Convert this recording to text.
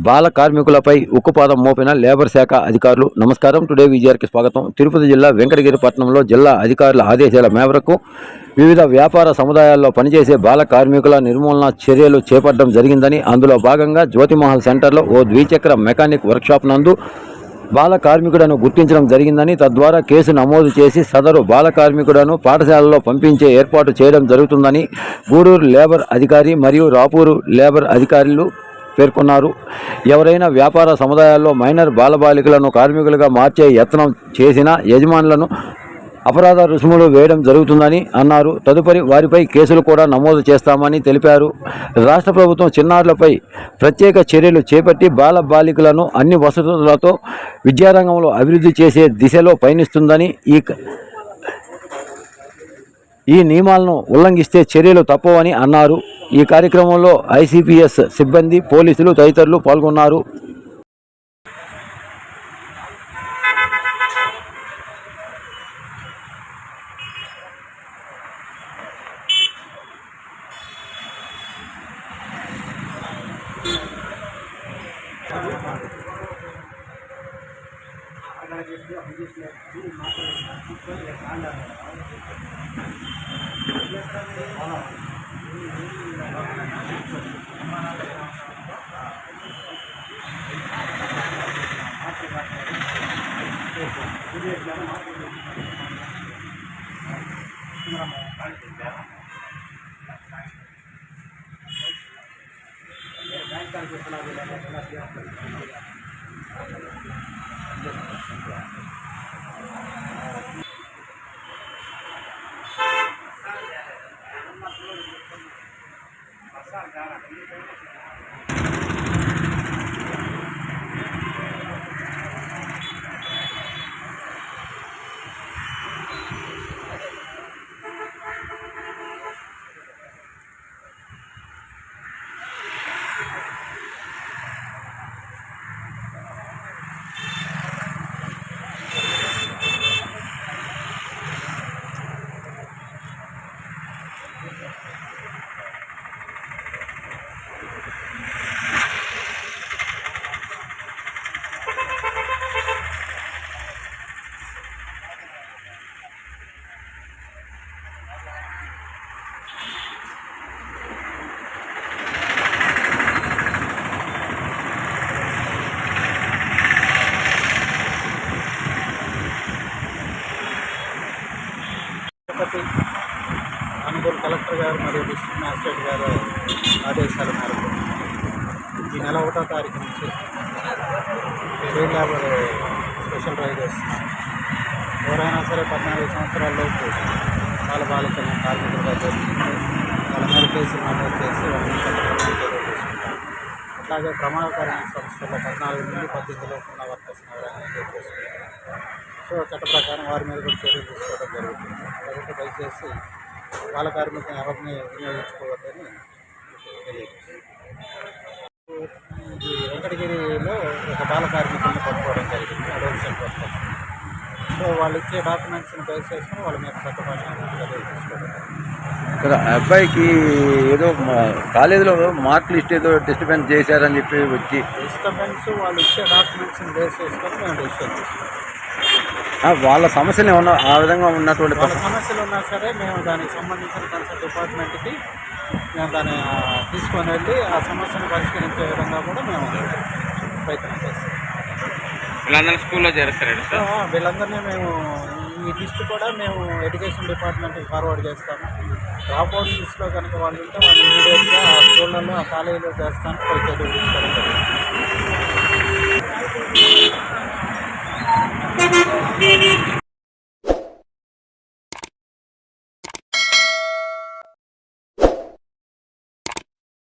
బాల కార్మికులపై ఉక్కుపాదం మోపిన లేబర్ శాఖ అధికారులు. నమస్కారం. టుడే విజయార్కి స్వాగతం. తిరుపతి జిల్లా వెంకటగిరి పట్టణంలో జిల్లా అధికారుల ఆదేశాల మేరకు వివిధ వ్యాపార సముదాయాల్లో పనిచేసే బాల కార్మికుల నిర్మూలన చర్యలు చేపట్టడం జరిగిందని అందులో భాగంగా జ్యోతిమహల్ సెంటర్లో ఓ ద్విచక్ర మెకానిక్ వర్క్షాప్ నందు బాల కార్మికుడను గుర్తించడం జరిగిందని తద్వారా కేసు నమోదు చేసి సదరు బాల కార్మికుడను పాఠశాలలో పంపించే ఏర్పాటు చేయడం జరుగుతుందని గూడూరు లేబర్ అధికారి మరియు రాపూరు లేబర్ అధికారులు పేర్కొన్నారు. ఎవరైనా వ్యాపార సముదాయాల్లో మైనర్ బాలబాలికలను కార్మికులుగా మార్చే యత్నం చేసిన యజమానులను అపరాధ రుసుములు వేయడం జరుగుతుందని అన్నారు. తదుపరి వారిపై కేసులు కూడా నమోదు చేస్తామని తెలిపారు. రాష్ట్ర ప్రభుత్వం చిన్నారులపై ప్రత్యేక చర్యలు చేపట్టి బాల బాలికలను అన్ని వసతులతో విద్యారంగంలో అభివృద్ధి చేసే దిశలో పయనిస్తుందని ఈ ఈ నియమాలను ఉల్లంఘిస్తే చర్యలు తప్పవని అన్నారు. ఈ కార్యక్రమంలో ఐసీపీఎస్ సిబ్బంది పోలీసులు తదితరులు పాల్గొన్నారు. ಬ್ಯಾಂಕ್ ಕಾರ್ಡ್ ಘೋಷಣೆ ಆಗಿಲ್ಲ ಎಲ್ಲ తిరుపతి కలెక్టర్ గారు మరియు డిస్ట్రిక్ట్ మ్యాజిస్ట్రేట్ గారు ఆదేశాల మేరకు ఈ నెల ఒకటో తారీఖు నుంచి ఫీల్డ్ లేబర్ స్పెషల్ డ్రైవ్ చేస్తున్నాం ఎవరైనా సరే పద్నాలుగు సంవత్సరాల్లోపు బాల బాలికలను కార్మికులుగా చేస్తుంటే వాళ్ళ మీద కేసులు నమోదు చేసి వాళ్ళని చట్టపరమైన చర్యలు తీసుకుంటాం అట్లాగే ప్రమాదకరమైన సంస్థల్లో పద్నాలుగు నుండి పద్దెనిమిదిలో ఉన్న వర్కర్స్ని ఎవరైనా ఎంగేజ్ చేసుకుంటాం సో చట్ట ప్రకారం వారి మీద కూడా చర్యలు తీసుకోవడం జరుగుతుంది. కాబట్టి దయచేసి బాల కార్మికులను ఎవరిని వినియోగించుకోవద్దని ఇది వెంకటగిరిలో ఒక బాల కార్మికుల్ని పట్టుకోవడం జరిగింది. అడోల్సెంట్ వర్కర్స్ సో వాళ్ళు ఇచ్చే డాక్యుమెంట్స్ని బేస్ చేసుకుని వాళ్ళ మీద చట్టపరమైన. ఇక్కడ అబ్బాయికి ఏదో కాలేజీలో మార్క్ లిస్ట్ ఏదో డిస్టర్బెన్స్ చేశారని చెప్పి వచ్చి డిస్టర్బెన్స్ వాళ్ళు ఇచ్చే డాక్యుమెంట్స్ని బేస్ చేసుకొని మేము డిసిషన్ తీసుకుంటాం ఆ, వాళ్ళ సమస్యలు ఏమన్నా ఆ విధంగా ఉన్నటువంటి వాళ్ళ సమస్యలు ఉన్నా సరే మేము దానికి సంబంధించిన కన్సల్ట్ డిపార్ట్మెంట్కి మేము దాన్ని తీసుకొని వెళ్ళి ఆ సమస్యను పరిష్కరించే విధంగా కూడా మేము ప్రయత్నం చేస్తాం. వీళ్ళందరూ స్కూల్లో చేస్తారండి వీళ్ళందరినీ మేము ఈ లిస్ట్ కూడా మేము ఎడ్యుకేషన్ డిపార్ట్మెంట్కి ఫార్వర్డ్ చేస్తాము. డ్రాప్ లిస్ట్లో కనుక వాళ్ళు ఉంటే వాళ్ళు ఇమీడియట్గా ఆ స్కూళ్ళలో ఆ కాలేజీలో చేస్తాను పై చదువు meaning